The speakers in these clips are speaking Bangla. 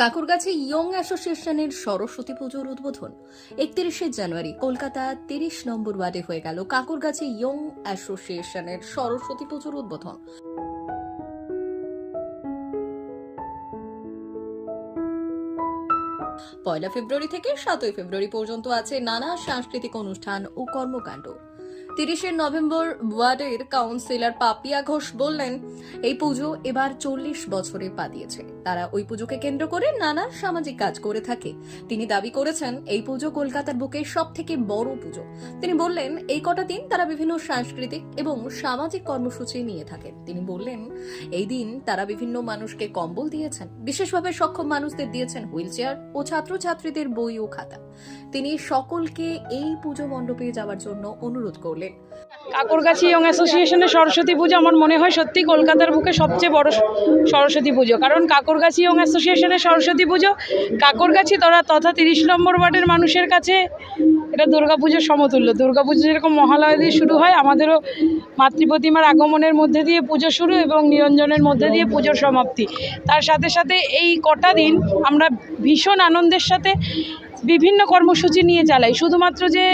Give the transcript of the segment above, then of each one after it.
কাকুরগাছি ইয়ং অ্যাসোসিয়েশনের সরস্বতী পুজোর উদ্বোধন। একত্রিশে জানুয়ারি, কলকাতা তিরিশ নম্বর ওয়ার্ডে হয়ে গেল কাকুরগাছি ইয়ং অ্যাসোসিয়েশনের সরস্বতী পুজোর উদ্বোধন। পয়লা ফেব্রুয়ারি থেকে সাতই ফেব্রুয়ারি পর্যন্ত আছে নানা সাংস্কৃতিক অনুষ্ঠান ও কর্মকাণ্ড। তিরিশে নভেম্বর ওয়ার্ডের কাউন্সিলর পাপিয়া ঘোষ বললেন, এই পুজো এবার চল্লিশ বছরে পা দিয়েছে। তারা ওই পুজোকে কেন্দ্র করে নানা সামাজিক কাজ করে থাকে। তিনি দাবি করেছেন, এই পুজো কলকাতার বুকে সব থেকে বড় পুজো। তিনি বললেন, এই কটা দিন তারা বিভিন্ন সাংস্কৃতিক এবং সামাজিক কর্মসূচি নিয়ে থাকেন। তিনি বললেন, এই দিন তারা বিভিন্ন মানুষকে কম্বল দিয়েছেন। বিশেষভাবে সক্ষম মানুষদের দিয়েছেন হুইল চেয়ার ও ছাত্রছাত্রীদের বই ও খাতা। তিনি সকলকে এই পুজো মণ্ডপে যাওয়ার জন্য অনুরোধ করলেন। কাকুরগাছি ইয়ং অ্যাসোসিয়েশনের সরস্বতী পুজো আমার মনে হয় সত্যি কলকাতার বুকে সবচেয়ে বড় সরস্বতী পুজো। কারণ কাকুরগাছি ইয়ং অ্যাসোসিয়েশনের সরস্বতী পুজো, কাকুরগাছি তথা তথা তিরিশ নম্বর ওয়ার্ডের মানুষের কাছে এটা দুর্গাপুজোর সমতুল্য। দুর্গাপুজো যেরকম মহালয়া দিয়ে শুরু হয়, আমাদেরও মাতৃপ্রতিমার আগমনের মধ্যে দিয়ে পুজো শুরু এবং নিরঞ্জনের মধ্যে দিয়ে পুজোর সমাপ্তি। তার সাথে সাথে এই কটা দিন আমরা ভীষণ আনন্দের সাথে বিভিন্ন কর্মসূচি নিয়ে চালাই। শুধুমাত্র যে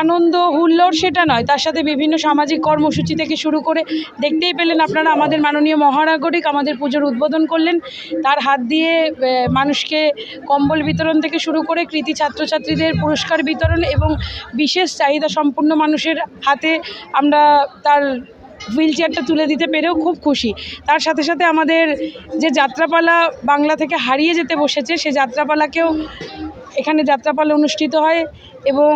আনন্দ হুল্লোড় সেটা নয়, তার সাথে বিভিন্ন সামাজিক কর্মসূচি থেকে শুরু করে দেখতেই পেলেন আপনারা আমাদের মাননীয় মহানাগরিক আমাদের পুজোর উদ্বোধন করলেন। তার হাত দিয়ে মানুষকে কম্বল বিতরণ থেকে শুরু করে কৃতি ছাত্রছাত্রীদের পুরস্কার বিতরণ এবং বিশেষ চাহিদা সম্পন্ন মানুষের হাতে আমরা তার হুইল চেয়ারটা তুলে দিতে পেরেও খুব খুশি। তার সাথে সাথে আমাদের যে যাত্রাপালা বাংলা থেকে হারিয়ে যেতে বসেছে, সে যাত্রাপালাকেও এখানে যাত্রাপালা অনুষ্ঠিত হয় এবং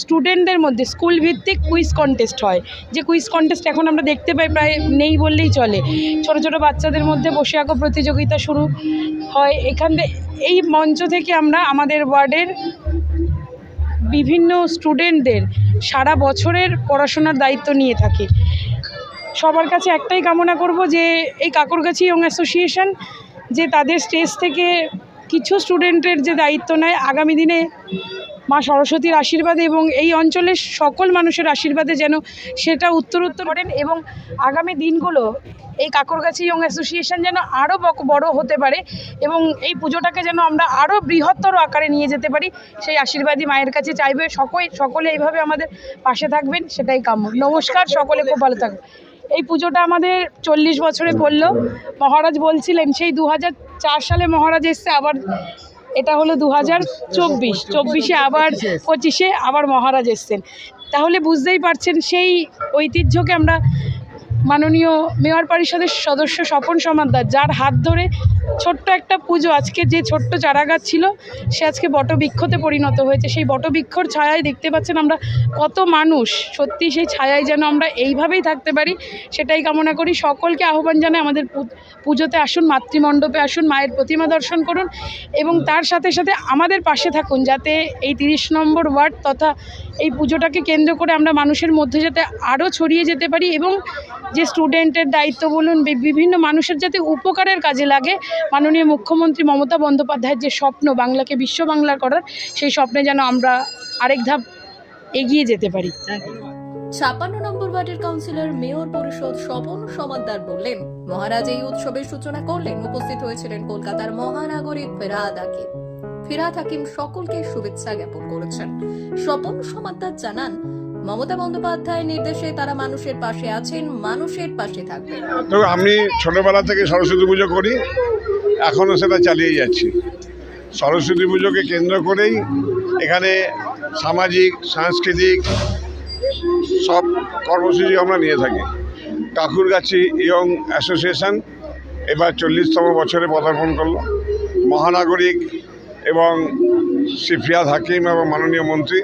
স্টুডেন্টদের মধ্যে স্কুল ভিত্তিক কুইজ কন্টেস্ট হয়। যে কুইজ কন্টেস্ট এখন আমরা দেখতে পাই প্রায় নেই বললেই চলে। ছোট ছোট বাচ্চাদের মধ্যে বসে আঁকো প্রতিযোগিতা শুরু হয়। এখান এই মঞ্চ থেকে আমরা আমাদের ওয়ার্ডের বিভিন্ন স্টুডেন্টদের সারা বছরের পড়াশোনার দায়িত্ব নিয়ে থাকি। সবার কাছে একটাই কামনা করব যে এই কাকুরগাছি ইয়ং অ্যাসোসিয়েশন যে তাদের স্টেজ থেকে কিছু স্টুডেন্টের যে দায়িত্ব নেয়, আগামী দিনে মা সরস্বতীর আশীর্বাদে এবং এই অঞ্চলের সকল মানুষের আশীর্বাদে যেন সেটা উত্তরোত্তর করেন এবং আগামী দিনগুলো এই কাকরগাছি ইয়ং অ্যাসোসিয়েশন যেন আরও বড় হতে পারে এবং এই পুজোটাকে যেন আমরা আরও বৃহত্তর আকারে নিয়ে যেতে পারি, সেই আশীর্বাদী মায়ের কাছে চাইবে। সকল সকলে এইভাবে আমাদের পাশে থাকবেন, সেটাই কাম্য। নমস্কার, সকলে খুব ভালো থাকবে এই পুজোটা আমাদের চল্লিশ বছরে পড়ল। মহারাজ বলছিলেন, সেই দু সালে মহারাজ এসছে, আবার এটা হলো দু হাজার চব্বিশ। চব্বিশে আবার পঁচিশে আবার মহারাজ এসছেন। তাহলে বুঝতেই পারছেন সেই ঐতিহ্যকে আমরা মাননীয় মেয়র পরিষদের সদস্য স্বপন সমাদ্দার যার হাত ধরে ছোট্ট একটা পুজো। আজকে যে ছোট্ট চারাগাছ ছিল, সে আজকে বটবৃক্ষতে পরিণত হয়েছে। সেই বটবৃক্ষর ছায়ায় দেখতে পাচ্ছেন আমরা কত মানুষ। সত্যি সেই ছায়ায় যেন আমরা এইভাবেই থাকতে পারি, সেটাই কামনা করি। সকলকে আহ্বান জানাই আমাদের পুজোতে আসুন, মাতৃমণ্ডপে আসুন, মায়ের প্রতিমা দর্শন করুন এবং তার সাথে সাথে আমাদের পাশে থাকুন যাতে এই তিরিশ নম্বর ওয়ার্ড তথা এই পুজোটাকে কেন্দ্র করে আমরা মানুষের মধ্যে যাতে আরও ছড়িয়ে যেতে পারি এবং যে স্টুডেন্টের দায়িত্ব বলুন বিভিন্ন মানুষের যাতে উপকারের কাজে লাগে মাননীয় মুখ্যমন্ত্রী মমতা বন্দ্যোপাধ্যায়ের যে স্বপ্ন বাংলাকে বিশ্ব বাংলা করার সেই স্বপ্নে যেন আমরা আরেক ধাপ এগিয়ে যেতে পারি। ছাপ্পান্ন নম্বর ওয়ার্ডের কাউন্সিলর মেয়র পরিষদ স্বপন সমাদ্দার বললেন মহারাজ এই উৎসবের সূচনা করলেন উপস্থিত হয়েছিলেন কলকাতার মহানাগরিক ফেরাদ হাকিম। ফেরাদ হাকিম সকলকে শুভেচ্ছা জ্ঞাপন করেছেন। স্বপন সমাদ্দার জানান মমতা বন্দ্যোপাধ্যায়ের নির্দেশে তারা মানুষের পাশে আছেন মানুষের পাশে থাকবেন। আমি ছোটবেলা থেকে সরস্বতী পুজো করি এখনও সেটা চালিয়ে যাচ্ছি। সরস্বতী পুজোকে কেন্দ্র করেই এখানে সামাজিক, সাংস্কৃতিক সব কর্মসূচি আমরা নিয়ে থাকি। কাকুরগাছি ইয়ং অ্যাসোসিয়েশন এবার চল্লিশতম বছরে পদার্পণ করল। মহানাগরিক এবং সিফিয়াদ হাকিম এবং মাননীয় মন্ত্রী,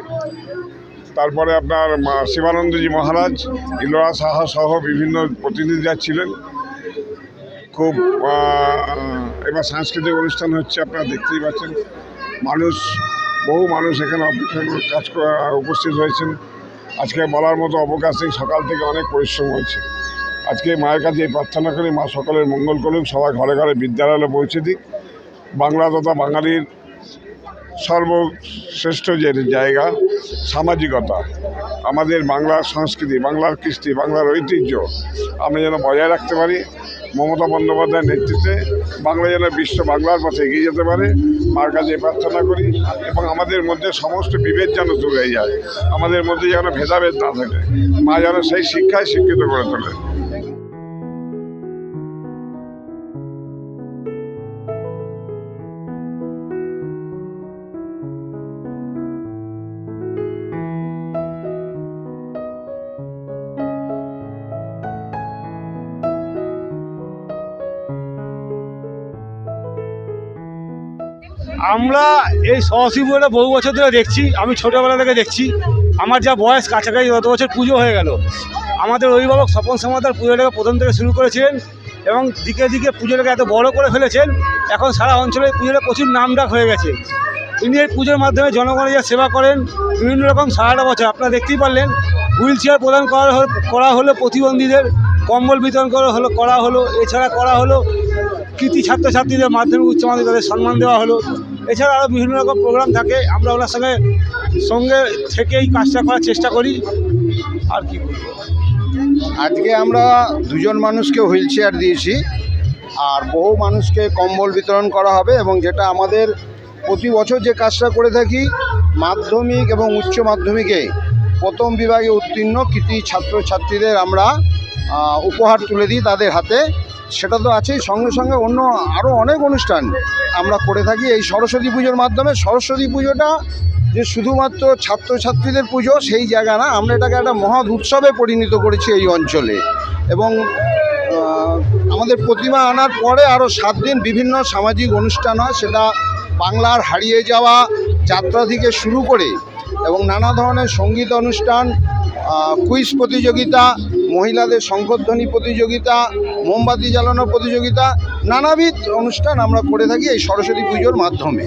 তারপরে আপনার শিবানন্দজি মহারাজ, ইলোরা সাহা সহ বিভিন্ন প্রতিনিধিরা ছিলেন। খুব এবার সাংস্কৃতিক অনুষ্ঠান হচ্ছে, আপনারা দেখতেই পাচ্ছেন। মানুষ, বহু মানুষ এখানে অপেক্ষা কাজ উপস্থিত হয়েছেন। আজকে বলার মতো অবকাশ নেই, সকাল থেকে অনেক পরিশ্রম হয়েছে। আজকে মায়ের কাছে এই প্রার্থনা করি, মা সকলের মঙ্গল করুক, সবাই ঘরে ঘরে বিদ্যালয়ে পৌঁছে দিক। বাংলা তথা বাঙালির সর্বশ্রেষ্ঠ যে জায়গা, সামাজিকতা। আমাদের বাংলার সংস্কৃতি, বাংলার কৃষ্টি, বাংলার ঐতিহ্য, আমরা যেন বজায় রাখতে পারি। মমতা বন্দ্যোপাধ্যায়ের নেতৃত্বে বাংলা যেন বিশ্ব বাংলার পথে এগিয়ে যেতে পারে, মার কাছে প্রার্থনা করি এবং আমাদের মধ্যে সমস্ত বিভেদ যেন দূরে যায়, আমাদের মধ্যে যেন ভেদাভেদ না থাকে মা যেন সেই শিক্ষায় শিক্ষিত করে তোলে। আমরা এই পুজোটা বহু বছর ধরে দেখছি, আমি ছোটোবেলা থেকে দেখছি। আমার যা বয়স কাছাকাছি, যত বছর পুজো হয়ে গেল। আমাদের অভিভাবক স্বপন সমাদার পুজোটাকে প্রথম থেকে শুরু করেছিলেন এবং দিকে দিকে পুজোটাকে এত বড় করে ফেলেছেন, এখন সারা অঞ্চলে পুজোটা প্রচুর নামডাক হয়ে গেছে। তিনি এই পুজোর মাধ্যমে জনগণের যা সেবা করেন, বিভিন্ন রকম সারাটা বছর, আপনারা দেখতেই পারলেন, হুইল চেয়ার প্রদান করা করা হলো প্রতিবন্ধীদের, কম্বল বিতরণ করা হলো করা হলো, এছাড়া করা হলো কৃতি ছাত্রছাত্রীদের মাধ্যমিক উচ্চ মাধ্যমিক তাদের সম্মান দেওয়া হলো। এছাড়া আরও বিভিন্ন রকম প্রোগ্রাম থাকে। আমরা ওনার সঙ্গে সঙ্গে থেকেই কাজটা করার চেষ্টা করি। আর কি আজকে আমরা দুজন মানুষকে হুইল চেয়ার দিয়েছি। আর বহু মানুষকে কম্বল বিতরণ করা হবে এবং যেটা আমাদের প্রতি বছর যে কাজটা করে থাকি, মাধ্যমিক এবং উচ্চ মাধ্যমিকে প্রথম বিভাগে উত্তীর্ণ কৃতি ছাত্রছাত্রীদের আমরা উপহার তুলে দিই তাদের হাতে। সেটা তো আছেই। সঙ্গে সঙ্গে অন্য আরও অনেক অনুষ্ঠান আমরা করে থাকি। এই সরস্বতী পুজোর মাধ্যমে সরস্বতী পুজোটা যে শুধুমাত্র ছাত্রছাত্রীদের পুজো, সেই জায়গা না, আমরা এটাকে একটা মহৎ উৎসবে পরিণত করেছি এই অঞ্চলে। এবং আমাদের প্রতিমা আনার পরে আরও সাত দিন বিভিন্ন সামাজিক অনুষ্ঠান হয়, সেটা বাংলার হারিয়ে যাওয়া যাত্রা থেকে শুরু করে এবং নানা ধরনের সংগীত অনুষ্ঠান কুইজ প্রতিযোগিতা, মহিলাদের শঙ্করধ্বনি প্রতিযোগিতা মোমবাতি জ্বালানো প্রতিযোগিতা নানাবিধ অনুষ্ঠান আমরা করে থাকি এই সরস্বতী পুজোর মাধ্যমে।